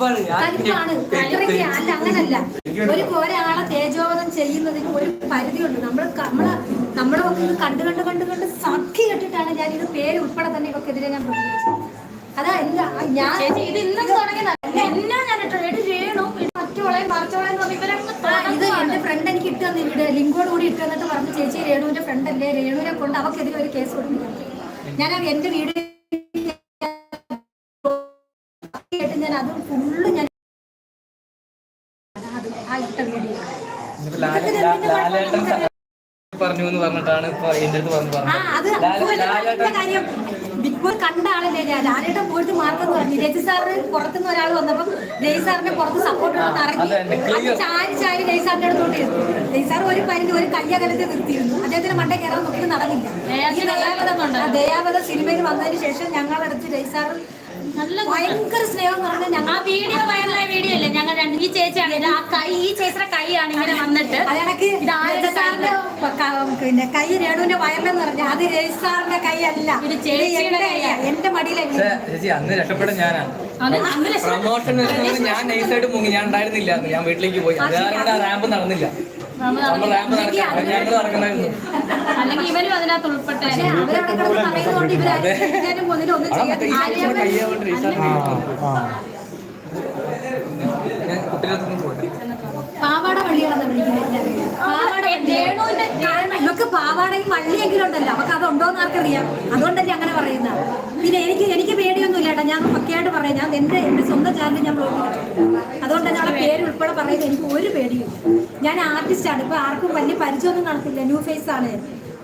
കലിപ്പാണ് കലിപ്പാണ് അത്രയ്ക്ക് അല്ല അങ്ങനല്ല. ഒരു ഒരാളെ തേജോവധം ചെയ്യുന്നതിന് ഒരു പരിധിയുണ്ട്. നമ്മൾ നമ്മൾ നമ്മുടെ ഒക്കെ ഇത് കണ്ട് കണ്ട് കണ്ട് കണ്ട് സഖി കെട്ടിട്ടാണ് ഞാൻ ഇത് പേര് ഉൾപ്പെടെ തന്നെ ഇവക്കെതിരെ ഞാൻ പ്രതികരിച്ചത്. അതാ എല്ലാ ഞാൻ ഇത് ഇന്നും തുടങ്ങിയതല്ല എല്ലാം ഞാൻ ഇട്ടു എടി രേണു ഇത് മറ്റോളെ മറിച്ചോളെ ഇത് എന്റെ ഫ്രണ്ട് എനിക്ക് ഇട്ട് തന്നെ ഇവിടെ ലിങ്കോട് കൂടി ഇട്ട് തന്നിട്ട് പറഞ്ഞു ചേച്ചി രേണുവിന്റെ ഫ്രണ്ട് അല്ലേ? രേണുവിനെ കൊണ്ട് അവക്കെതിരെ ഒരു കേസ് കൊടുക്കുന്നു ഞാൻ എന്റെ വീട് എന്ന് പറഞ്ഞിട്ടാണ് ഇപ്പൊ എന്റെ അടുത്ത് വന്ന് ആ പറഞ്ഞത് അത് ലാലേട്ടൻ കാര്യം ബിഗ് ബോസ് കണ്ട ആളല്ലേ ലാലേട്ടൻ പോയിട്ട് മാർക്കെന്ന് പറഞ്ഞു. രജി സാറിന് പുറത്തുനിന്ന് ഒരാൾ വന്നപ്പോ ജയ് സാറിനെ പുറത്ത് സപ്പോർട്ട് ഇറങ്ങി ചാരി ചാരി ജയ് സാറിന്റെ അടുത്തോട്ട് ഇരുന്നു. ജയ് സാർ ഒരു പരിധി ഒരു കയ്യകലത്തെ നിർത്തിയിരുന്നു. അദ്ദേഹത്തിന് മണ്ട കയറാൻ നോക്കി നടന്നില്ല. ദയാവധം സിനിമയിൽ വന്നതിന് ശേഷം ഞങ്ങളടുത്ത് ജയ് സാർ നല്ല ഭയങ്കര സ്നേഹം എന്ന് പറഞ്ഞാൽ ആ വീഡിയോ വൈറലായ വീഡിയോ അല്ലേ? ഞങ്ങൾ രണ്ട് ഈ ചേച്ചിയാണ് ഇത്. ആ കൈ ഈ ചേച്ചിയുടെ കൈയാണ് ഇങ്ങനെ വന്നിട്ട്. അതിനക്ക് ഇത് ആരുടെ സാറിന്റെ പിന്നെ കൈ രേണുവിന്റെ വയറിലെന്ന് പറഞ്ഞ അത് രജിസ്ട്രാറിന്റെ സാറിന്റെ കൈ അല്ല ഇത് ചേച്ചിയുടെ എന്റെ കൈയാ. എന്റെ മടിയിലല്ല ചേച്ചി അന്ന് രക്ഷപ്പെട്ട ഞാനാണ്. പ്രൊമോഷൻ ഞാൻ നൈസായിട്ട് മുങ്ങി. ഞാൻ ഉണ്ടായിരുന്നില്ല. ഞാൻ വീട്ടിലേക്ക് പോയി. റാമ്പ് നടന്നില്ല. നമ്മൾ നമ്മൾ റാമ്പ് നടക്കാൻ ഞങ്ങൾ നടക്കണമായിരുന്നു അല്ലെങ്കിൽ ഇവരും അതിനകത്ത് ഉൾപ്പെട്ട. പാവാട വള്ളിയാണെന്ന് വിളിക്കുന്നത്. ഇവക്ക് പാവാടയും വള്ളിയെങ്കിലും ഉണ്ടല്ലോ. അവക്ക് അതുണ്ടോന്ന് ആർക്കറിയാം. അതുകൊണ്ടല്ലേ അങ്ങനെ പറയുന്നത്. പിന്നെ എനിക്ക് എനിക്ക് പേടിയൊന്നുമില്ല കേട്ടോ. ഞാൻ പക്കയായിട്ട് പറയാം. ഞാൻ എന്റെ എന്റെ സ്വന്തം ചാനൽ ഞാൻ ബ്ലോഗ് അതുകൊണ്ട് തന്നെ അവളെ പേര് ഉൾപ്പെടെ പറയുന്നത്. എനിക്ക് ഒരു പേടിയും ഞാൻ ആർട്ടിസ്റ്റാണ് ഇപ്പൊ ആർക്കും വലിയ പരിചയമൊന്നും കാണത്തില്ല. ന്യൂ ഫേസ് ആണ്.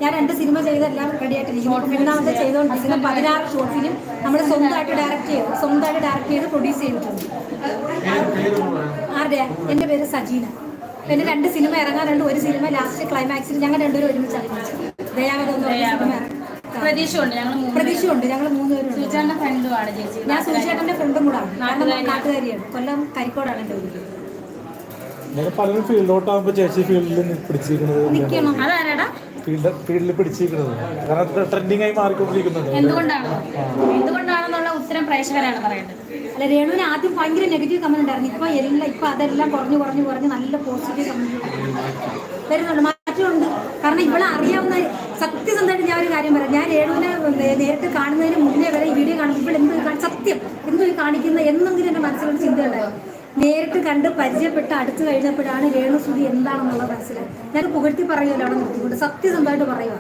ഞാൻ രണ്ട് സിനിമ ചെയ്തെല്ലാം റെഡിയായിട്ടിരിക്കും മൂന്നാമത്തെ ചെയ്തുകൊണ്ടിരിക്കുന്ന പതിനാറ് ഷോർട്ട് ഫിലിം നമ്മൾ സ്വന്തമായിട്ട് ഡയറക്റ്റ് ചെയ്തു. സ്വന്തമായിട്ട് ഡയറക്റ്റ് ചെയ്ത് പ്രൊഡ്യൂസ് ചെയ്തിട്ടുണ്ട്. ആരുടെ? എന്റെ പേര് സജീന. പിന്നെ രണ്ട് സിനിമ ഇറങ്ങാറുണ്ട് ഒരു സിനിമ ലാസ്റ്റ് ക്ലൈമാക്സിൽ ഞങ്ങൾ രണ്ടുപേരും ഒരുമിച്ച് അഭിനയിച്ചു. ദയാവധം എന്ന് സിനിമ. പ്രതീക്ഷയുണ്ട്. ഞങ്ങൾ പ്രതീക്ഷയുണ്ട്. ഞങ്ങൾ മൂന്നുപേരും ഫ്രണ്ടുമാണ് ചേച്ചി. ഞാൻ സുചേട്ടന്റെ ഫ്രണ്ടും കൂടെ നാട്ടുകാരിയാണ്. കൊല്ലം കരിക്കോടാണ് എന്റെ ഒരു പലരും ഫീൽഡോട്ടാകുമ്പോൾ ചേച്ചി ഫീൽഡിൽ പിടിച്ചിരിക്കുന്നത് ഫീൽഡ് ഫീൽഡിൽ പിടിച്ചിരിക്കുന്നത്. കാരണം ട്രെൻഡിങ് ആയി മാറിക്കൊണ്ടിരിക്കുന്നത് എന്തുകൊണ്ടാണ്? ഉത്തരം പ്രേക്ഷകരാണ് പറയേണ്ടത്. അല്ല ആദ്യം നെഗറ്റീവ് കമന്റ് കുറഞ്ഞു കുറഞ്ഞു നല്ല പോസിറ്റീവ് കമന്റ് മാറ്റമുണ്ട്. കാരണം ഇവളെ അറിയാവുന്ന സത്യസന്ധമായിട്ട് ഞാൻ ഒരു കാര്യം പറയാം. ഞാൻ രേണുവിനെ നേരിട്ട് കാണുന്നതിന് മുന്നേ വരെ ഈ വീഡിയോ കാണുമ്പോൾ ഇവിടെ എന്ത് സത്യം എന്ത് കാണിക്കുന്ന എന്നെങ്കിലും എന്റെ മനസ്സിലൊരു ചിന്തയുണ്ടായിരുന്നു നേരിട്ട് കണ്ട് പരിചയപ്പെട്ട് അടുത്ത് കഴിഞ്ഞപ്പോഴാണ് രേണുസുതി എന്താണെന്നുള്ളത് മനസ്സിലായി ഞാൻ പുകഴ്ത്തി പറയുമല്ലോ അവിടെ നിർത്തിക്കൊണ്ട് സത്യസന്ധമായിട്ട് പറയുക.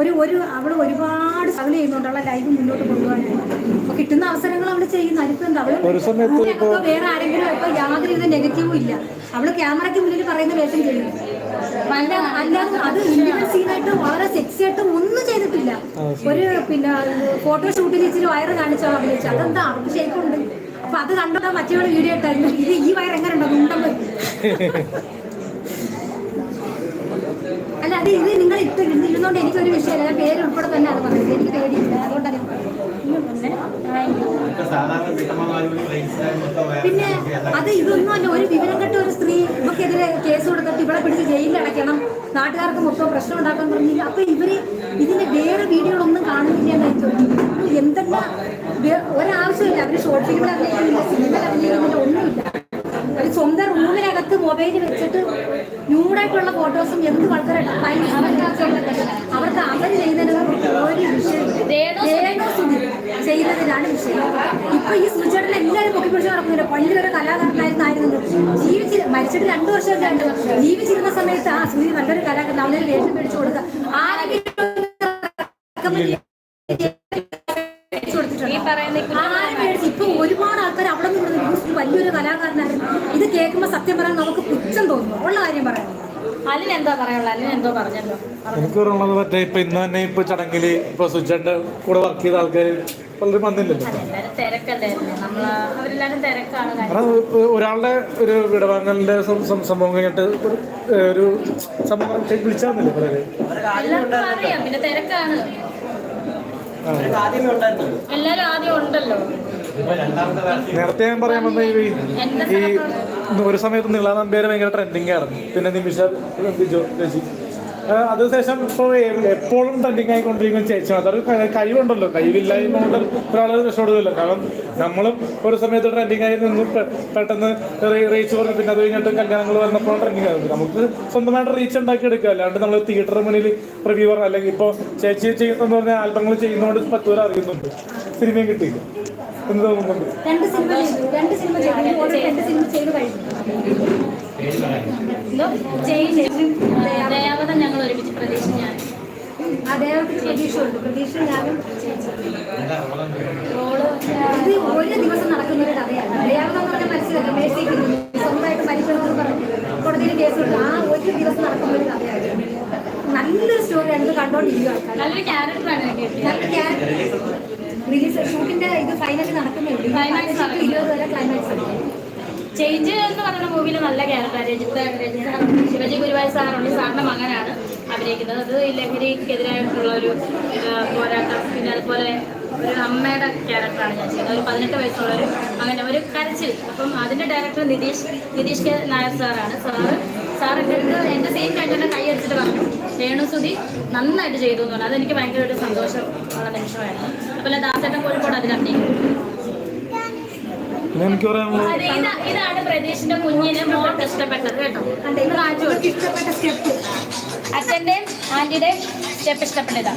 ഒരു ഒരു അവൾ ഒരുപാട് സ്ട്രഗിൾ ചെയ്യുന്നുണ്ട് അവളെ ലൈഫ് മുന്നോട്ട് കൊണ്ടുപോകാനായിട്ട്. അപ്പൊ കിട്ടുന്ന അവസരങ്ങൾ അവൾ ചെയ്യുന്നു. അതിപ്പോ എന്താ അവൾ വേറെ ആരെങ്കിലും ഇപ്പൊ യാതൊരുവിധ നെഗറ്റീവും ഇല്ല. അവൾ ക്യാമറയ്ക്ക് മുന്നിൽ പറയുന്ന വേഷം ചെയ്യുന്നു അല്ല അല്ലാതെ അത് ഇന്ത്യൻ സീനായിട്ട് വളരെ സെക്സി ആയിട്ട് ഒന്നും ചെയ്തിട്ടില്ല. ഒരു പിന്നെ ഫോട്ടോ ഷൂട്ടിൽ ഇച്ചിരി വയറ് കാണിച്ചോ അഭിനയിച്ചു. അതെന്താ അവർക്ക് അപ്പൊ അത് കണ്ടോ മറ്റേ വീഡിയോ ഇട്ടായിരുന്നു. ഇത് ഈ വയർ എങ്ങനെ ഉണ്ടോ അല്ല അത് ഇത് നിങ്ങൾ ഇട്ട് ഇരുന്നോണ്ട് എനിക്കൊരു ഒരു ഞാൻ പേര് ഉൾപ്പെടെ തന്നെ അത് പറയുന്നത് എനിക്ക് പേടിയില്ല വീട്ടമ്മമാരും പിന്നെ അത് ഇതൊന്നും അല്ല. ഒരു വിവരം കെട്ട ഒരു സ്ത്രീ ഇവക്കെതിരെ കേസ് കൊടുത്തിട്ട് ഇവിടെ പിടിച്ച് ജയിലിൽ അടയ്ക്കണം. നാട്ടുകാർക്ക് മൊത്തം പ്രശ്നം ഉണ്ടാക്കാൻ പറഞ്ഞില്ല. അപ്പൊ ഇവർ ഇതിന്റെ വേറെ വീഡിയോകളൊന്നും കാണുന്നില്ല എന്ന് എനിക്ക് തോന്നുന്നു എന്തെല്ലാം ഒരാവശ്യമില്ല. അവർ ഷോർട്ട് ഫിലിമിൽ അഭിനയിക്കുന്നില്ല സിനിമയിൽ അഭിനയിക്കുന്നില്ല ഒന്നുമില്ല. അവർ സ്വന്തം റൂമിനകത്ത് മൊബൈൽ വെച്ചിട്ട് ന്യൂഡായിട്ടുള്ള ഫോട്ടോസും എന്ത് വളരെ അവർക്ക് അവർ ചെയ്യുന്നതിന് ഒരു വിഷയം ചെയ്യുന്നതിനാണ് വിഷയം. ഇപ്പൊ ഈ സുചേട്ടൻ എല്ലാവരും പൊക്കി പിടിച്ച് നടക്കുന്നില്ല പള്ളി ഒരു കലാകാരനായിരുന്നായിരുന്നു ജീവിച്ച് മരിച്ചിട്ട് രണ്ടു വർഷം രണ്ട് ജീവിച്ചിരുന്ന സമയത്ത് ആ സുനി നല്ലൊരു കലാകാരൻ അവനൊരു വേഷം പിടിച്ചു കൊടുക്കുക. ആരെങ്കിലും ആൾക്കാർ അവിടെ നിന്ന് ഇവിടെ നിന്ന് വലിയൊരു കലാകാരനായിരുന്നു. ഇത് കേൾക്കുമ്പോൾ സത്യം പറയാൻ നമുക്ക് പുച്ഛം തോന്നുന്നു. ഉള്ള കാര്യം പറയാം. എനിക്ക് പറയാനുള്ളത് മറ്റേ ഇപ്പൊ ഇന്ന് തന്നെ ഇപ്പൊ ചടങ്ങിൽ ഇപ്പൊ സുജന്റെ കൂടെ വർക്ക് ചെയ്ത ആൾക്കാർ പലരും വന്നില്ലല്ലോ. ഒരാളുടെ ഒരു വിടവാങ്ങലിന്റെ സംഭവം കഴിഞ്ഞിട്ട് ഒരു സംഭവം വിളിച്ചാന്നില്ലേ പലര്? എല്ലാരും ആദ്യം ഉണ്ടല്ലോ. നേരത്തെ ഞാൻ പറയാൻ വന്ന ഈ ഈ ഒരു സമയത്ത് നീളാ നമ്പേര് ഭയങ്കര ട്രെൻഡിങ് ആയിരുന്നു. പിന്നെ നിമിഷ ചേച്ചി അതിനുശേഷം ഇപ്പോൾ എപ്പോഴും ട്രെൻഡിങ് ആയിക്കൊണ്ടിരിക്കുന്ന ചേച്ചി അതൊരു കഴിവുണ്ടല്ലോ. കഴിവില്ലായ്മ കൊണ്ട് ഒരാൾ രക്ഷപ്പെടുകയല്ലോ കാരണം നമ്മളും ഒരു സമയത്ത് ട്രെൻഡിങ് ആയി നിന്നും പെട്ടെന്ന് റീച്ച് പറഞ്ഞു പിന്നെ അത് കഴിഞ്ഞിട്ട് കല്യാണങ്ങൾ വന്നപ്പോൾ ട്രെൻഡിങ് ആയിരുന്നു. നമുക്ക് സ്വന്തമായിട്ട് റീച്ച് ഉണ്ടാക്കി എടുക്കുക. അല്ലാണ്ട് നമ്മൾ തിയേറ്റർ മുന്നിൽ റിവ്യൂ റിവ്യൂവർ അല്ലെങ്കിൽ ഇപ്പോൾ ചേച്ചി ചെയ്യുന്ന പറഞ്ഞാൽ ആൽബങ്ങൾ ചെയ്യുന്നതുകൊണ്ട് പത്ത് പേര് അറിയുന്നുണ്ട്. സിനിമയും കിട്ടിയില്ല. രണ്ട് സിനിമ രണ്ട് സിനിമ ചെയ്തു. രണ്ട് സിനിമ ചെയ്തു. കഴിഞ്ഞു. ഞങ്ങൾ ഒരുമിച്ച് പ്രതീക്ഷ ഞാൻ. അദ്ദേഹത്തിന് പ്രതീക്ഷയുണ്ട്. പ്രതീക്ഷ ഞാനും ഇത് ഒരു ദിവസം നടക്കുന്ന ഒരു കഥയാണ്. ദയാവതം എന്ന് പറഞ്ഞാൽ മനസ്സിലാക്കി. മേഴ്സിക്കുന്നു സ്വന്തമായിട്ട് മരിക്കണമെന്ന് പറഞ്ഞു. കോടതിയിൽ കേസുണ്ട്. ആ ഒരു ദിവസം നടക്കുന്ന ഒരു കഥയാണ്. നല്ലൊരു സ്റ്റോറിയാണ് ഇത് കണ്ടോണ്ടിരിക്കുക ആൾക്കാർ നല്ലൊരു ക്യാരക്ടറാണ് ചേഞ്ച് എന്ന് പറയുന്ന മൂവിയിൽ നല്ല ക്യാരക്ടർ രജിത്ത് രജിത ശിവജി ഗുരുവായ സാറുണ്ട് സാറിന്റെ മകനാണ് അഭിനയിക്കുന്നത്. അത് ലഹരിക്കെതിരായിട്ടുള്ള ഒരു പോരാട്ടം. പിന്നെ അതുപോലെ ഒരു അമ്മയുടെ ക്യാരക്ടറാണ് ഞാൻ ചെയ്യുന്നത്. ഒരു പതിനെട്ട് വയസ്സുള്ള ഒരു അങ്ങനെ ഒരു കരച്ചിൽ. അപ്പം അതിന്റെ ഡയറക്ടർ നിതീഷ് നിതീഷ് കെ നായർ സാറാണ് സാറ് സാർ എന്റെ അടുത്ത് എന്റെ സെയിം കഴിഞ്ഞ കൈ അടിച്ചിട്ട് പറഞ്ഞു രേണുസുതി നന്നായിട്ട് ചെയ്തു എന്ന് പറഞ്ഞു. അതെനിക്ക് ഭയങ്കര ഒരു സന്തോഷം ഉള്ള നിമിഷമായിരുന്നു. അതുപോലെ ദാസേട്ടൻ കോഴിക്കോട് അതിൽ അഭിനയിക്കുന്നു. പിന്നെ എനിക്ക് പറയാമോ ഇതാണ് പ്രതീഷിന്റെ കുഞ്ഞിന് മോൾക്ക് ഇഷ്ടപ്പെട്ടത് കേട്ടോ. ഇഷ്ടപ്പെട്ട സ്റ്റെപ്പ്. അച്ഛന്റെയും ആന്റിയുടെയും സ്റ്റെപ്പ് ഇഷ്ടപ്പെട്ടതാ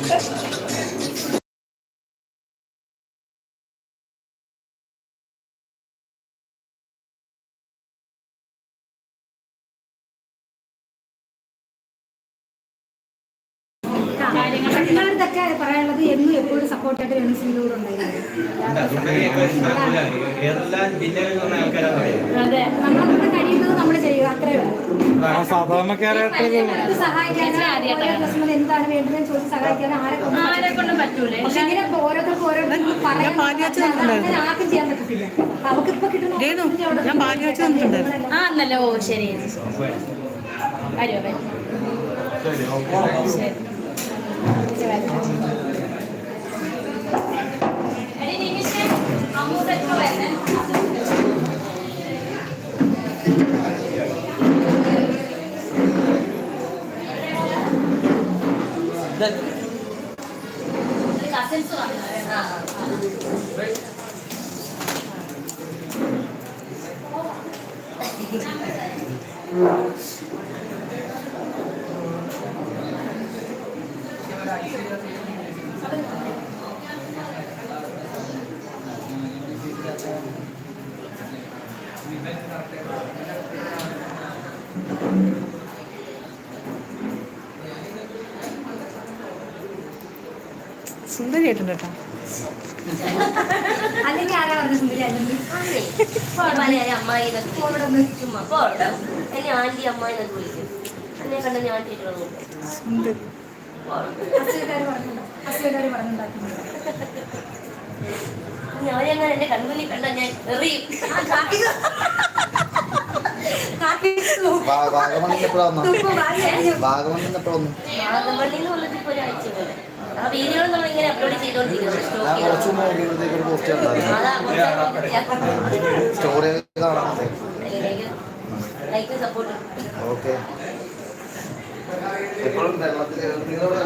പറയാനുള്ളത് എന്നും എപ്പോഴും സപ്പോർട്ടായിട്ട് രൺസിലൂടെ ഉണ്ടായിരുന്നു അതെ നമ്മളെ കഴിയുന്നത് നമ്മൾ ചെയ്യുക അത്രേ ഉള്ളൂ. ആ സാധാരണക്കാരായിട്ട് ഇത് സഹായിക്കാൻ പ്രശ്നം എന്താണ് വേണ്ടതെന്ന് ചോദിച്ച് സഹായിക്കാൻ ആരെ കൊണ്ടും ആരെ കൊണ്ടും പറ്റൂലേ? പക്ഷെ ഇങ്ങനെ ഓരോരുത്തർക്ക് ഓരോരുത്തർക്ക് പറയാൻ അങ്ങനെ ആർക്കും ചെയ്യാൻ പറ്റത്തില്ല. അവർക്ക് ഇപ്പൊ കിട്ടുന്ന ഞാൻ പാലിയാച്ച തന്നിട്ടുണ്ടായിരുന്നു ആ എന്നല്ലേ ഓ ശരി. വരുമോ വരും ശരി. എടി, നിമിഷേ, അമ്മൂസൊക്കെ വരണേ. ഒരു cousins വന്നു. ആ. സുന്ദരിയായിട്ടുണ്ട് കേട്ടോ. അല്ലെങ്കിൽ ആരാ പറഞ്ഞ മലയാളി അമ്മായി ചുമ്മാ. എന്നെ ആന്റി അമ്മായി എന്നൊക്കെ വിളിക്കും. എന്നെ കണ്ട ഞാൻ ടീച്ചറൊന്നും ഞാനങ്ങനെ എന്റെ കൺമുന്നിൽ കണ്ട ഞാൻ എറിയും. ഇങ്ങനെ upload story like support okay എപ്പോഴും വെള്ളത്തിൽ നിങ്ങളോട്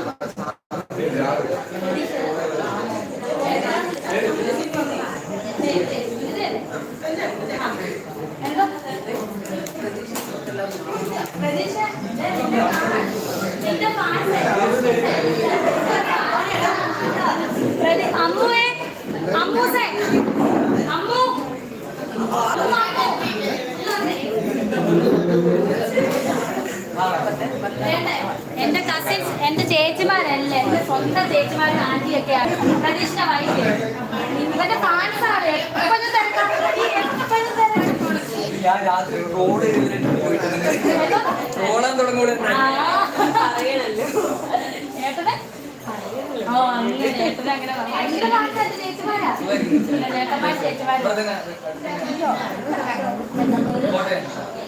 അമ്മുവേ അമ്മൂസേ അമ്മു എന്റെ കസിൻസ് എന്റെ ചേച്ചിമാരല്ല എന്റെ സ്വന്തം ചേച്ചിമാരും ആന്റിയൊക്കെയാണ്. പ്രതീക്ഷ വൈകി ഇവന്റെ എപ്പോഴും ഞാൻ രാത്രി റോഡ് തുടങ്ങൂടെ ചേച്ചിമാരും?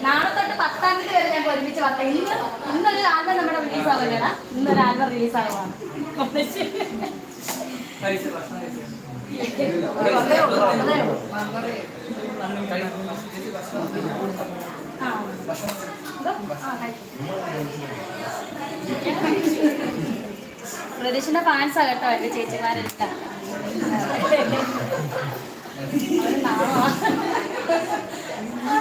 നാളെ തൊട്ട് പത്താം തീയതി പത്താം ഇന്ന് ഇന്നൊരു ആൽബം റിലീസ് ഇന്നൊരു ആൽബം റിലീസ് ഫാൻസാ എന്റെ ചേച്ചിമാരെല്ലാം.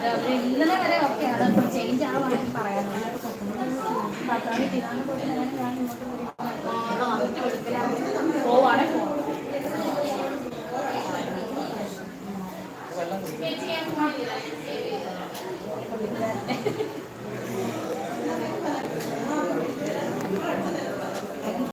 അത് ഇന്നലെ വരെ ഓക്കെയാണ് ചേഞ്ച് ആവാണെങ്കിൽ പറയാനുള്ളത്. പത്താം തീയതി പോയിട്ട് ഞാൻ ഇങ്ങോട്ട്